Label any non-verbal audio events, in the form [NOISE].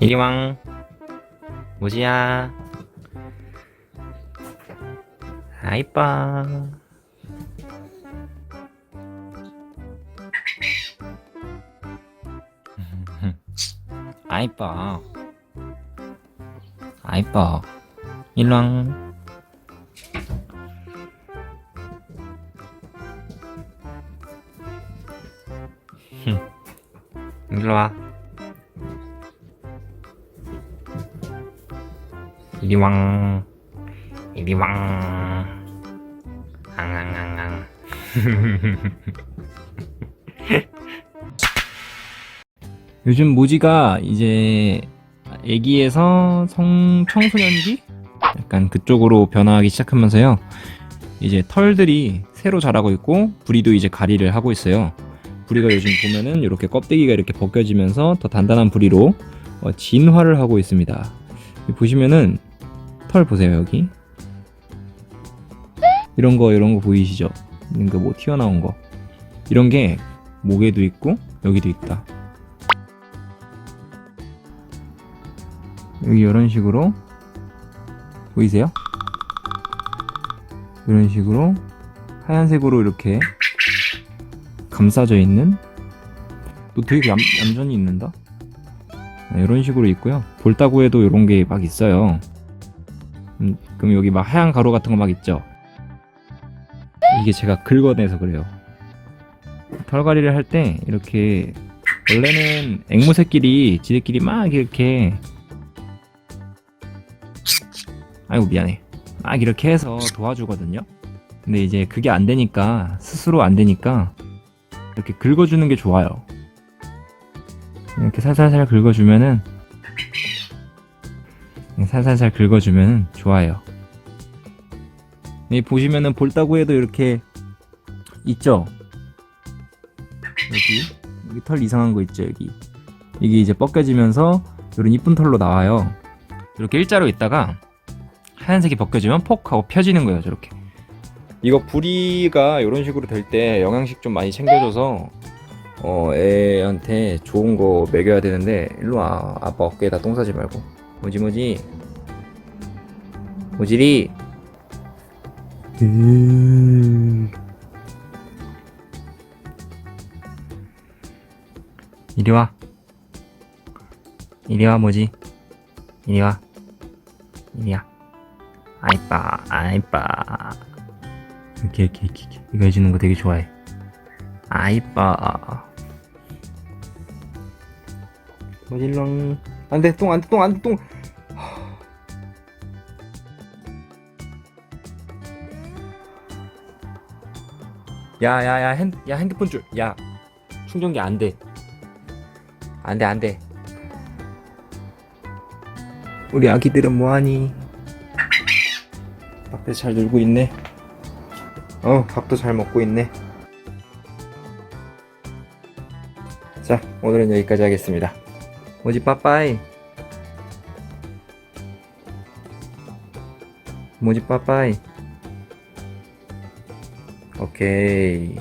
이리왕. 무지야. 아 이뻐 아 이뻐 아 이뻐 일왕. 일로와 이리왕 이리왕. 앙앙앙앙. [LAUGHS] 요즘 모지가 이제 애기에서 성 청소년기? 약간 그쪽으로 변화하기 시작하면서요. 이제 털들이 새로 자라고 있고 부리도 이제 가리를 하고 있어요. 부리가 요즘 보면은 이렇게 껍데기가 이렇게 벗겨지면서 더 단단한 부리로 어, 진화를 하고 있습니다. 보시면은 털 보세요 여기. 이런 거 이런 거 보이시죠? 이런 거뭐 튀어나온 거. 이런 게 목에도 있고 여기도 있다. 여기 이런 식으로 보이세요? 이런 식으로 하얀색으로 이렇게 감싸져 있는? 또 되게 얌, 얌전히 있는다? 네, 이런 식으로 있고요. 볼따구에도 이런 게 막 있어요 음, 그럼 여기 막 하얀 가루 같은 거 막 있죠? 이게 제가 긁어내서 그래요. 털갈이를 할 때 이렇게 원래는 앵무새끼리 지들끼리 막 이렇게 아이고 미안해. 막 이렇게 해서 도와주거든요. 근데 이제 그게 안 되니까 스스로 안 되니까 이렇게 긁어주는 게 좋아요. 이렇게 살살살 긁어주면은 살살살 긁어주면 좋아요. 이 보시면은 볼따구 에도 이렇게 있죠? 여기? 여기 털 이상한 거 있죠 여기? 이게 이제 벗겨지면서 이런 이쁜 털로 나와요. 이렇게 일자로 있다가 하얀색이 벗겨지면 폭 하고 펴지는 거예요 저렇게. 이거 부리가 이런 식으로 될 때 영양식 좀 많이 챙겨줘서 어 애한테 좋은 거 먹여야 되는데 일로 와 아빠 어깨에다 똥 싸지 말고 뭐지 뭐지? 모지리. 음. 이리 와. 이리 와 뭐지? 이리 와. 이리 와. 아이빠 아이빠. 이렇게 이렇게 이렇게 이렇게. 이거 해주는 거 되게 좋아해. 아이빠. 뭐질렁 안돼 똥 안돼 똥 안돼 똥. 야야야 핸, 야 핸드폰 줄 야 충전기 안돼. 안돼 안돼. 우리 아기들은 뭐하니? 밥도 잘 놀고 있네. 어 밥도 잘 먹고 있네. 자 오늘은 여기까지 하겠습니다 모지 빠빠이. 모지 빠빠이. 오케이